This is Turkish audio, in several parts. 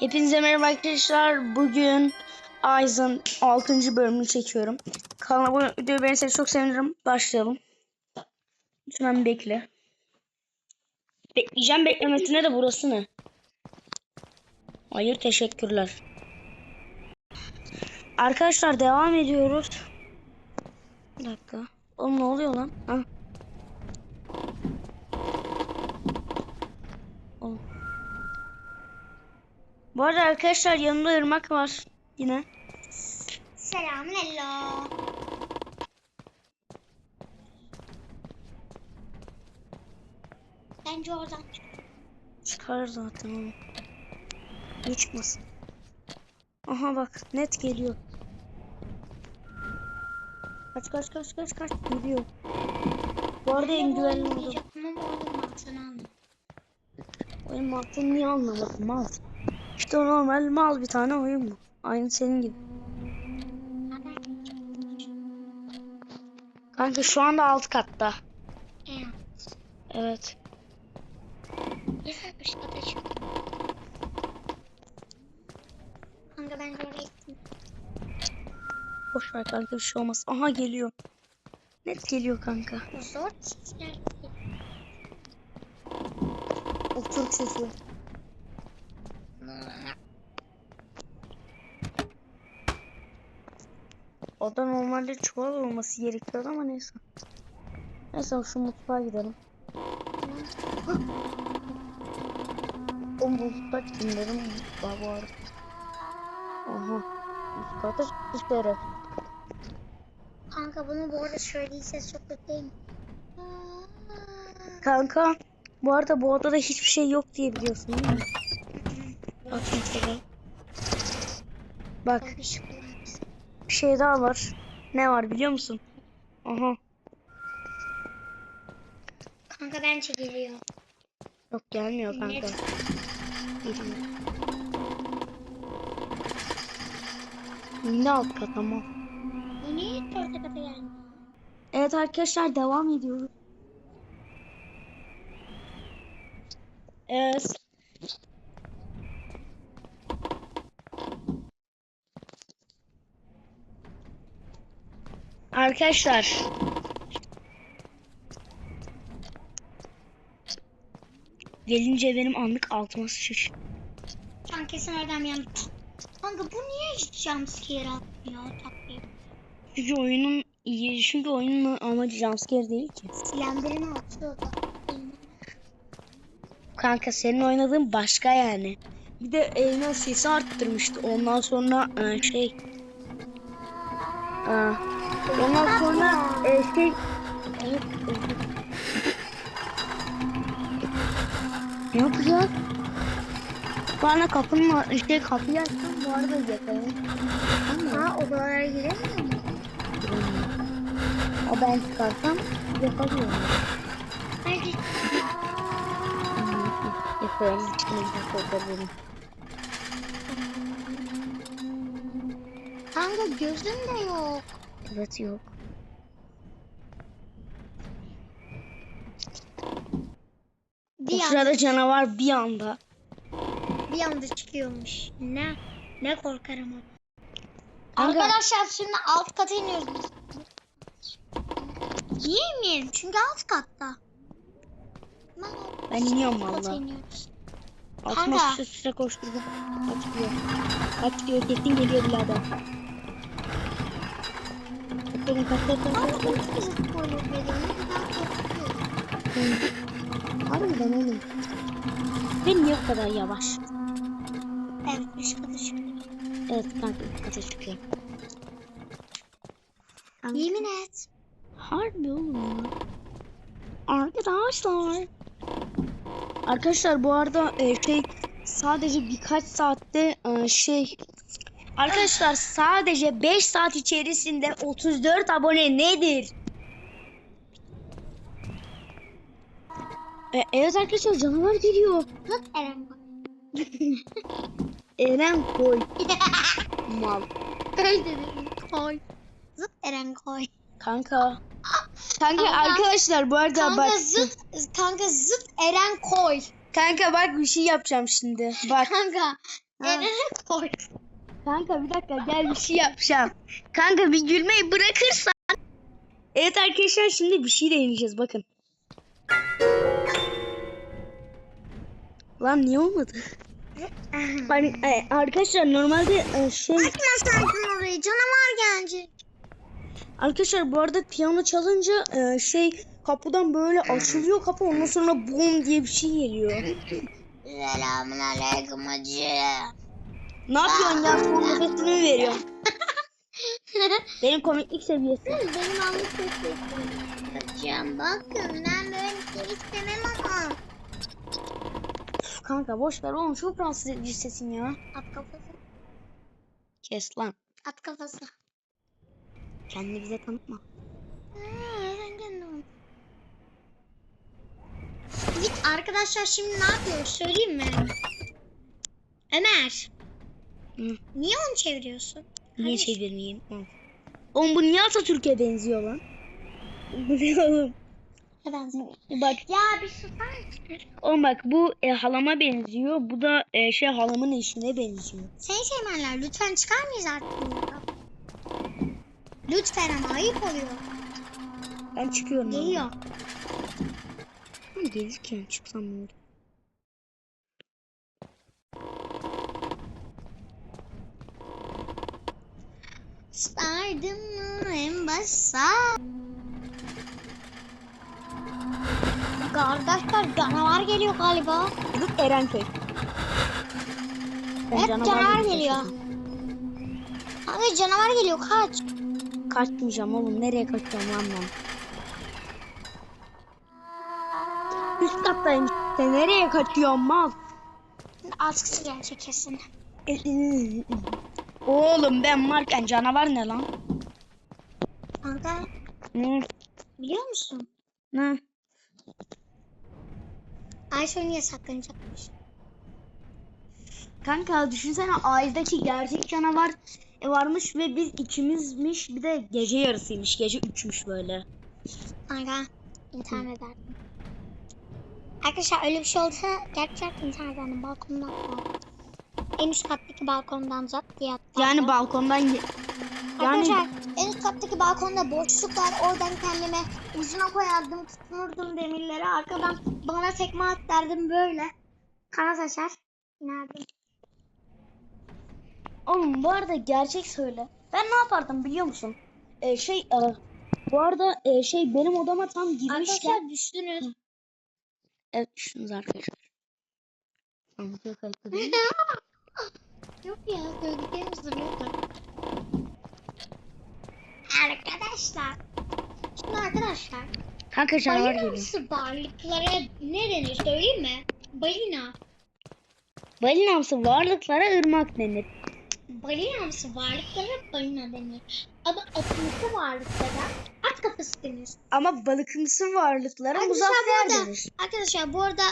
Hepinize merhaba arkadaşlar. Bugün Aizen 6. bölümünü çekiyorum. Kanala abone videoyu beğenirseniz çok sevinirim. Başlayalım. Lütfen bekle. Bekleyeceğim beklemesine de burası ne? Hayır teşekkürler. Arkadaşlar devam ediyoruz. Bir dakika. Oğlum ne oluyor lan? Ha. Oğlum. Bu arada arkadaşlar yanımda ırmak var yine. Selam hello. Bence oradan çık. Çıkar zaten onu. Niye çıkmasın? Aha bak net geliyor. Kaç kaç kaç kaç kaç geliyor. Bu arada en güvenli oldu. Oyun mantığını niye anlamadın mal? İşte normal mal bir tane oyun bu. Aynı senin gibi. Kanka şu anda alt katta. Evet. Evet. Neyse üst kata. Kanka bence oraya gittim. Boş ver kanka bir şey olmaz. Aha geliyor. Net geliyor kanka. Zor çizgiler değil. O Türk sesi. O da normalde çuval olması gerekiyor ama neyse. Neyse şu mutfağa gidelim. O mutfak kimlerin mutfağı arada. Aha. Üst kata dışarı. Kanka bunu bu arada söyleyse çok kötü değil mi? Kanka bu arada bu odada hiçbir şey yok diye biliyorsun değil mi? Bak mesela. Bak kullanırız. Bir şey daha var. Ne var biliyor musun? Aha. Kanka bence geliyor. Yok gelmiyor kanka. Net. Yine alt kat ama. Niye dörtte kata gelmiyor? Evet arkadaşlar devam ediyoruz. Evet. Arkadaşlar. Gelince benim anlık altıma sıçış. Kanka kesin oradan bir Kanka bu niye hiç jumpscare atmıyor tatlıyım? Çünkü oyunun iyi, çünkü oyunun amacı jumpscare değil ki. Silendirini atıyor da. Kanka senin oynadığın başka yani. Bir de eline sesi arttırmıştı. Ondan sonra e, şey e, ondan sonra e, şey ne yapacağız? Bana kapının şey kapıyı açsam bu arada yakalayın. Ama Ha odalara giremiyor mu? o ben çıkarsam yakalıyorum. Belki Yakalayalım. İçine yakalayalım. kanka gözün de yok. Evet yok. Bir, O an, sırada canavar bir anda. bir anda çıkıyormuş. Ne ne korkarım. Kanka- Arkadaşlar şimdi alt kata iniyoruz biz. Niye inmeyelim? Çünkü alt katta. Ben, Ben iniyorum valla. sıçra sıçra koşturdum. Kaç diyor. Kesin geliyor birader. Harbiden oğlum. Ben niye bu kadar yavaş? Evet üst kata çıkıyor. Evet kanka üst kata. Kanka. Yemin et. Harbi oğlum ya. Arkadaşlar. Arkadaşlar bu arada e, şey sadece birkaç saatte e, şey Arkadaşlar sadece 5 saat içerisinde 34 abone nedir? E, evet arkadaşlar canavar geliyor. Zıt Eren bak. Eren koy. Mal. Koy. Zıt Eren koy. Kanka. Kanka, Kanka. arkadaşlar bu arada Kanka bak. zıt, kanka zıt Eren koy. Kanka bak bir şey yapacağım şimdi. Bak. Kanka. Evine koy. Kanka bir dakika gel bir şey yapacağım. Kanka bir gülmeyi bırakırsan. Evet arkadaşlar şimdi bir şey deneyeceğiz bakın. Lan niye olmadı? Hani, e, arkadaşlar normalde e, şey Açma sakın orayı canavar gelecek. arkadaşlar bu arada piyano çalınca e, şey kapıdan böyle açılıyor kapı ondan sonra boom diye bir şey geliyor. Selamun aleyküm hacı. Ne yapıyorsun ya? Son nefesini mi veriyorsun? Benim komiklik seviyesi. Benim anlık sesim. Bakın ben böyle bir şey istemem ama. Kanka boş ver oğlum çok rahatsız edici sesin ya. At kafası. Kes lan. At kafası. Kendini bize tanıtma. sen kendin Git arkadaşlar şimdi ne yapıyoruz söyleyeyim mi? Ömer. Hı. Niye onu çeviriyorsun? Niye Hadi. çevirmeyeyim? Hı. Oğlum bu niye Atatürk'e benziyor lan? Bu ne oğlum? Bak Ya bir susar mısın? oğlum bak bu e, halama benziyor. Bu da e, şey halamın eşine benziyor. Sayın Şeymenler lütfen çıkar mıyız artık? Lütfen ama ayıp oluyor. Ben çıkıyorum. Geliyor. Hı, Gelirken çıksam ne olur? Mı en başa? Kardeşler canavar geliyor galiba. Bu Erenköy. Ben Hep canavar geliyor. Abi canavar geliyor kaç. Kaçmayacağım oğlum. Nereye kaçacağım lan ben? Üst kattayım. Sen nereye kaçıyorsun mal? Askısı gelecek kesin. Oğlum ben varken canavar ne lan? Kanka Ne? biliyor musun? Ne? Ayşe niye saklanacakmış? Kanka düşünsene ailedeki gerçek canavar e, varmış ve biz ikimizmiş bir de gece yarısıymış. Gece üçmüş böyle. Kanka intihar ederdim. Arkadaşlar öyle bir şey olsa gerçekten intihar ederdim balkondan. En üst kattaki balkondan zat diye atlardım. Yani balkondan yani Arkadaşlar en üst kattaki balkonda boşluk var. Oradan kendime ucuna koyardım, tutunurdum demirlere. Arkadan bana tekme at derdim böyle. Kana taşar. İnerdim. oğlum bu arada gerçek söyle. Ben ne yapardım biliyor musun? E, şey e, bu arada e, şey benim odama tam girmişken Arkadaşlar düştünüz. Evet düşünün arkadaşlar. Tamam, video kayıtlı değil mi? Yok ya söylediklerimiz duruyordu. Arkadaşlar. Şimdi arkadaşlar. Kanka canavar geliyor. Balinamsı varlıklara ne denir söyleyeyim mi? Balina. Balinamsı varlıklara ırmak denir. Balinamsı varlıklara balina denir. Ama atımsı varlıklara at kafası denir. Ama balıkımsı varlıklara Arkadaşlar muzaffer bu arada, denir. arkadaşlar bu arada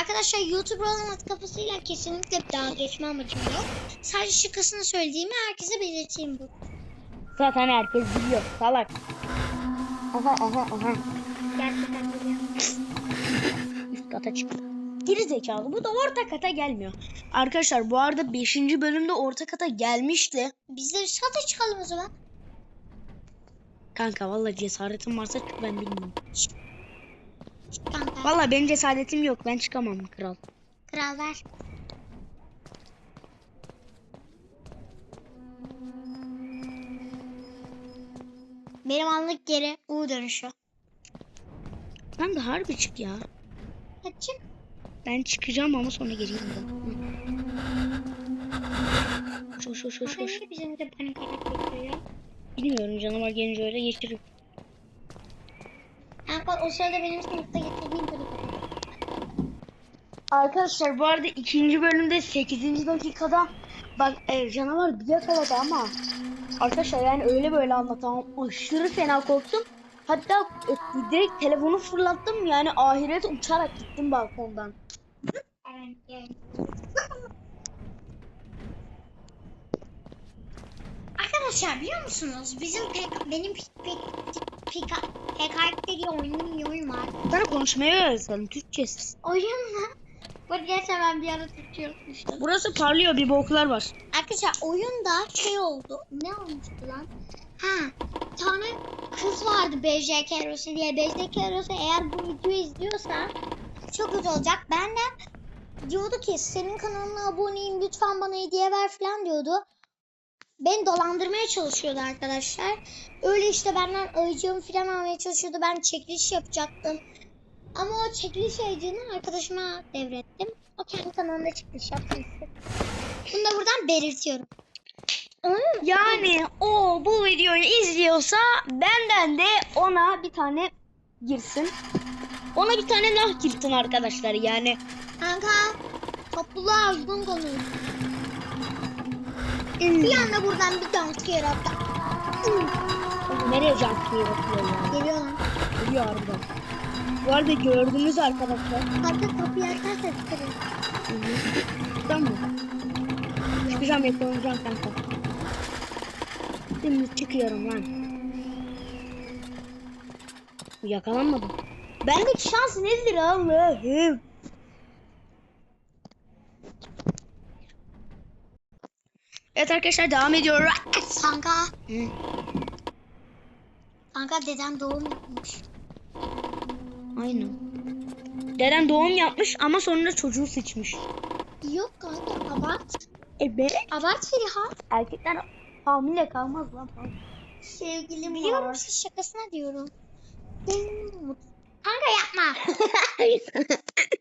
Arkadaşlar YouTuber olan at kafasıyla kesinlikle dalga geçme amacım yok. Sadece şakasını söylediğimi herkese belirteyim bu. Zaten herkes biliyor. Salak. Aha aha aha. Gerçekten biliyorum. Üst kata çıktı. Geri zekalı. Bu da orta kata gelmiyor. Arkadaşlar bu arada 5. bölümde orta kata gelmişti. Biz de üst kata çıkalım o zaman. Kanka vallahi cesaretim varsa çık ben bilmiyorum. Kanka. Vallahi benim cesaretim yok. Ben çıkamam kral. Kral ver. Benim anlık geri U dönüşü. Kanka harbi çık ya. Hadi çık. Ben çıkacağım ama sonra geleyim hoş hoş. Kanka niye bizim de panik atak bekliyor? Bilmiyorum canavar gelince öyle geçiriyor. Kanka o sırada benim sınıfta getirdiğim atak. Arkadaşlar bu arada ikinci bölümde 8. dakikada bak e, canavar bir yakaladı ama arkadaşlar yani öyle böyle anlatamam. Aşırı fena korktum. Hatta e, direkt telefonu fırlattım yani ahirete uçarak gittim balkondan. Arkadaşlar biliyor musunuz? Bizim benim pek pek diye oynadığım bir oyun var. Sana konuşmayı öğretelim Türkçesiz. Oyunla Bu gerçekten ben bir ara Türkçe unutmuştum. Burası parlıyor bir boklar var. Arkadaşlar oyunda şey oldu. Ne olmuştu lan? Ha, tane kız vardı BJ Kerosi diye. BJ Kerosi eğer bu videoyu izliyorsa çok kötü olacak. Benden diyordu ki senin kanalına aboneyim lütfen bana hediye ver falan diyordu. Beni dolandırmaya çalışıyordu arkadaşlar. Öyle işte benden ayıcığımı falan almaya çalışıyordu. Ben çekiliş yapacaktım. Ama o çekiliş ayıcığını arkadaşıma devrettim. O kendi kanalında çekiliş yaptı. Bunu da buradan belirtiyorum. Yani o bu videoyu izliyorsa benden de ona bir tane girsin. Ona bir tane nah girsin arkadaşlar yani. Kanka topluluğa uzun konuş. Bir anda buradan bir dans yarattı. Nereye jumpscare atıyor ya? Geliyor lan. Geliyor harbiden. Bu arada gördünüz arkadaşlar. Arka kapıyı açarsa bitirir. Tamam mı? Çıkacağım yakalanacağım kanka. Şimdi çıkıyorum lan. Yakalanmadım. Bendeki şans nedir Allah'ım? Evet arkadaşlar devam ediyoruz. Kanka. Hı. Kanka dedem doğum yapmış. Aynen. Dedem doğum yapmış ama sonra çocuğu sıçmış. Yok kanka abart. E be Abart Feriha. erkekler hamile kalmaz lan. Sevgilim Biliyor musun şakasına diyorum. Kanka yapma.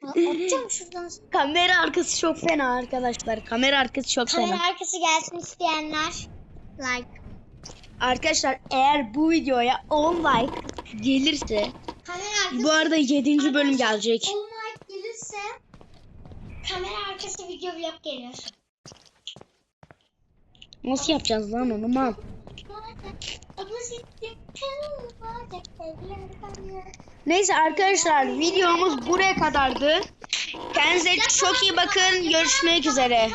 Atacağım şuradan. Kamera arkası çok fena arkadaşlar. Kamera arkası çok fena. Kamera arkası gelsin isteyenler. Like. Arkadaşlar eğer bu videoya 10 like gelirse Kamera arkası. bu arada 7. bölüm gelecek. 10 like gelirse kamera arkası video vlog gelir. Nasıl yapacağız lan onu mal? Neyse arkadaşlar videomuz buraya kadardı. Kendinize çok iyi bakın. Görüşmek üzere.